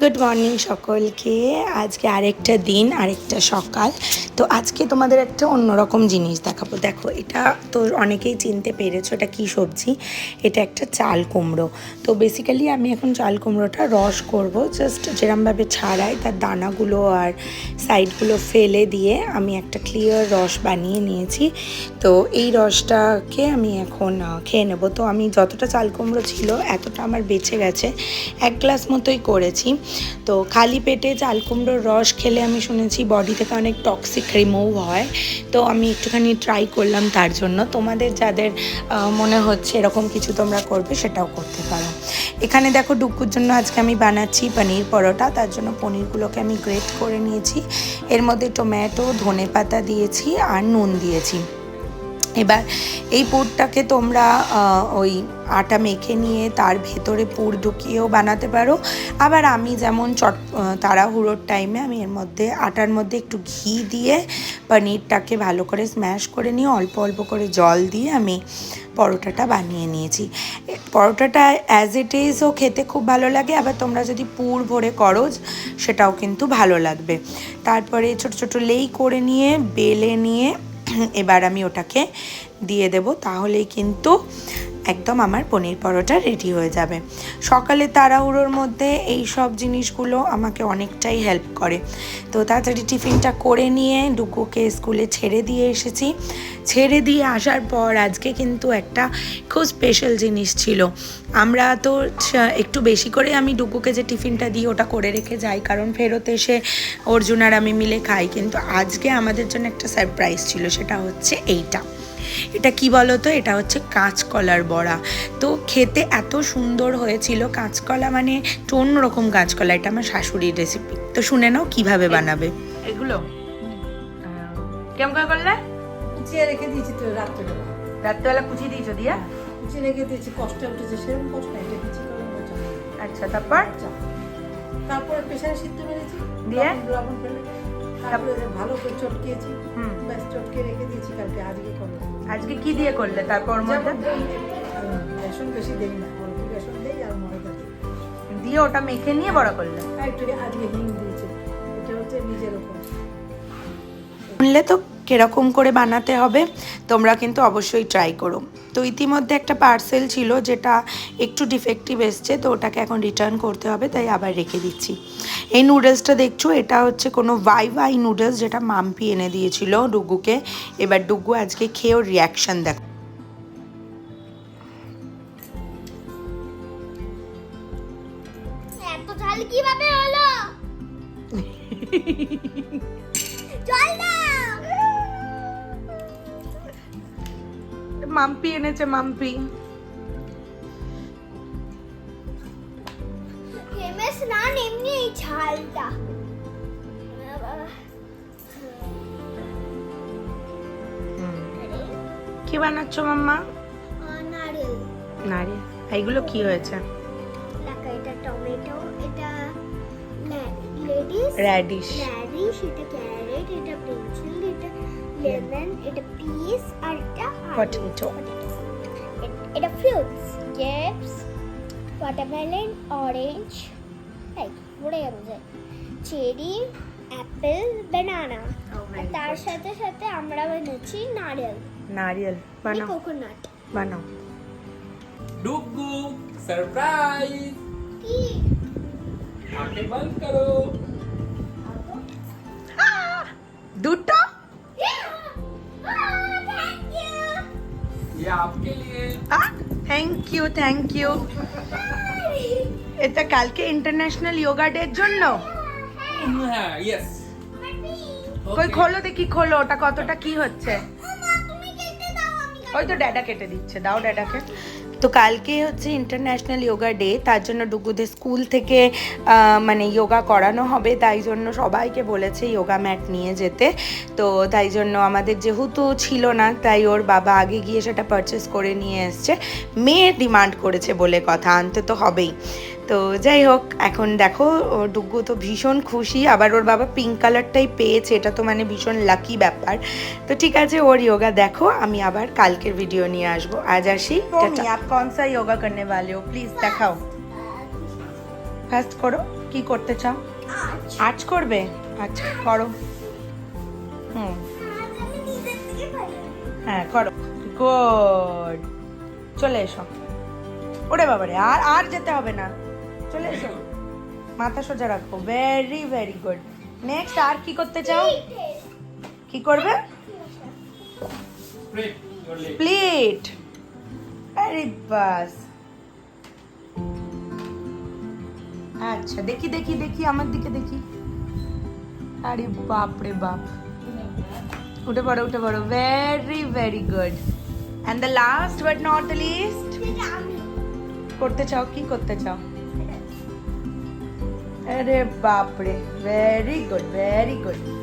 Good morning সকলকে। আজকে আরেকটা দিন, আরেকটা সকাল। তো আজকে তোমাদের একটা অন্যরকম জিনিস দেখাবো। দেখো, এটা তো অনেকেই চিনতে পেরেছ, এটা কী সবজি? এটা একটা চাল কুমড়ো। তো বেসিক্যালি আমি এখন চাল কুমড়োটা রস করব। জাস্ট যেরমভাবে ছাড়াই তার দানাগুলো আর সাইডগুলো ফেলে দিয়ে আমি একটা ক্লিয়ার রস বানিয়ে নিয়েছি। তো এই রসটাকে আমি এখন খেয়ে নেব। তো আমি যতটা চাল কুমড়ো ছিল এতটা আমার বেঁচে গেছে। এক গ্লাস মতোই করেছি। তো খালি পেটে চাল কুমড়োর রস খেলে আমি শুনেছি বডি থেকে অনেক টক্সিক রিমুভ হয়। তো আমি একটুখানি ট্রাই করলাম তার জন্য। তোমাদের যাদের মনে হচ্ছে এরকম কিছু তোমরা করবে সেটাও করতে পারো। এখানে দেখো ডুকুর জন্য আজকে আমি বানাচ্ছি পনির পরোটা। তার জন্য পনিরগুলোকে আমি গ্রেট করে নিয়েছি। এর মধ্যে টমেটো ধনে পাতা দিয়েছি আর নুন দিয়েছি। এবার এই পুরটাকে তোমরা ওই আটা মেখে নিয়ে তার ভেতরে পুর ঢুকিয়েও বানাতে পারো। আবার আমি যেমন চট তাড়াহুড়োর টাইমে আমি এর মধ্যে, আটার মধ্যে একটু ঘি দিয়ে পনিরটাকে ভালো করে স্ম্যাশ করে নিয়ে অল্প অল্প করে জল দিয়ে আমি পরোটাটা বানিয়ে নিয়েছি। পরোটাটা অ্যাজ ইট ইজও খেতে খুব ভালো লাগে, আবার তোমরা যদি পুর ভরে করো সেটাও কিন্তু ভালো লাগবে। তারপরে ছোট ছোট লেই করে নিয়ে, বেলে নিয়ে এবার আমি ওটাকে দিয়ে দেব তাহলেই কিন্তু একদম আমার পনির পরোটা রেডি হয়ে যাবে। সকালে তাড়াহুড়োর মধ্যে এই সব জিনিসগুলো আমাকে অনেকটাই হেল্প করে। তো তাড়াতাড়ি টিফিনটা করে নিয়ে ডুকুকে স্কুলে ছেড়ে দিয়ে এসেছি। ছেড়ে দিয়ে আসার পর আজকে কিন্তু একটা খুব স্পেশাল জিনিস ছিল। আমরা তো একটু বেশি করে আমি ডুকুকে যে টিফিনটা দিই ওটা করে রেখে যাই, কারণ ফেরত এসে অর্জুন আর আমি মিলে খাই। কিন্তু আজকে আমাদের জন্য একটা সারপ্রাইজ ছিল, সেটা হচ্ছে এইটা। এটা কি বলো তো এটা হচ্ছে কাঁচকলার বড়া। তো খেতে এত সুন্দর হয়েছিল। কাঁচকলা মানে একটু অন্যরকম কাঁচকলা। এটা আমার শাশুড়ির রেসিপি তো শুনে নাও কীভাবে বানাবে। এগুলো? কেমন করে করলে? কুচিয়ে রেখে দিয়েছি তো রাত্রেবেলা। রাত্রেবেলা কুচি দিয়েছ দিয়া? কুচিয়ে রেখে দিয়েছি। কষ্ট উঠেছে। সেরকম কষ্ট এটা মজা আচ্ছা তারপর? তারপর প্রেশারে সিদ্ধ মেরেছি। দিয়ে? লবণ ফেলে তারপরে ভালো করে চটকিয়েছি। হুম। ব্যাস চটকে রেখে দিয়েছি কালকে। আজকে করব। আজকে কি দিয়ে করলে? তারপর মধ্যে বেসন বেশি দেই না অল্প বেসন দেই আর ময়দা দিই। দিয়ে ওটা মেখে নিয়ে বড়া করলে? একটু আজকে হিং দিয়েছি। এটা হচ্ছে নিজের উপর। শুনলে তো কীরকম করে বানাতে হবে তোমরা কিন্তু অবশ্যই ট্রাই করো। তো ইতিমধ্যে একটা পার্সেল ছিল যেটা একটু ডিফেক্টিভ এসছে তো ওটাকে এখন রিটার্ন করতে হবে তাই আবার রেখে দিচ্ছি। এই নুডলসটা দেখছ এটা হচ্ছে কোনো ওয়াই ওয়াই নুডলস যেটা মাম্পি এনে দিয়েছিল ডুগুকে। এবার ডুগু আজকে খেয়েও রিয়াকশন দেখ কীভাবে হলো? মাম্পি এনেছে মাম্পি। হেমেস না এমনি এই ঝালটা কি বানাচ্ছ মাম্মা? নারিয়েল। নারিয়েল। এইগুলো কি হয়েছে? এটা টমেটো এটা লেডিস র্যাডিশ র্যাডিশ এটা ক্যারেট এটা পেন্সিল এটা লেমন এটা পিস আর এটা পটেটো এটা ফ্রুটস গ্রেপস ওয়াটারমেলন অরেঞ্জ ঘুরে যাবে চেরি অ্যাপেল আর তার সাথে সাথে আমরা বানাচ্ছি নারিয়েল। নারিয়েল বানাও। কোকোনাট বানাও। ডুগু সারপ্রাইজ কি? আঁখে বন্ধ করো। দুটো থ্যাংক ইউ থ্যাংক ইউ এটা কালকে ইন্টারন্যাশনাল ইয়োগা ডের জন্য কই খোলো দেখি খোলো ওটা কতটা কি হচ্ছে দাও আমি ওই তো ড্যাডা কেটে দিচ্ছে, দাও ড্যাডাকে তো কালকে হচ্ছে ইন্টারন্যাশনাল যোগা ডে তার জন্য ডুগুদের স্কুল থেকে মানে যোগা করানো হবে, তাই জন্য সবাইকে বলেছে যোগা ম্যাট নিয়ে যেতে। তো তাই জন্য আমাদের যেহেতু ছিল না, তাই ওর বাবা আগে গিয়ে সেটা পারচেস করে নিয়ে এসছে। মেয়ে ডিমান্ড করেছে বলে কথা, আনতে তো হবেই। তো যাই হোক এখন দেখো ও ডুগু তো ভীষণ খুশি আবার ওর বাবা পিঙ্ক কালারটাই পেয়েছে এটা তো মানে ভীষণ লাকি ব্যাপার তো ঠিক আছে ওর যোগা দেখো আমি আবার কালকের ভিডিও নিয়ে আসবো আজ আসি आप कौन सा योगा करने वाले हो प्लीज देखाओ ফার্স্ট করো কি করতে চাও আজ আর্চ করবে আচ্ছা করো হুম আজ আমি নিজের থেকে পারি হ্যাঁ করো গুড চলে এসো ওরে বাবারে আর আর যেতে হবে না চলে এসো। মাথা সোজা রাখো। ভেরি ভেরি গুড নেক্সট আর কি করতে চাও? কি করবে? প্লেট আরে বাস। আচ্ছা দেখি দেখি দেখি আমার দিকে দেখি। আরে বাপ রে বাপ। উঠে পড়ো উঠে পড়ো। Very very good and the last but not the least করতে চাও? কি করতে চাও? আরে বাপ রে ভেরি গুড ভেরি গুড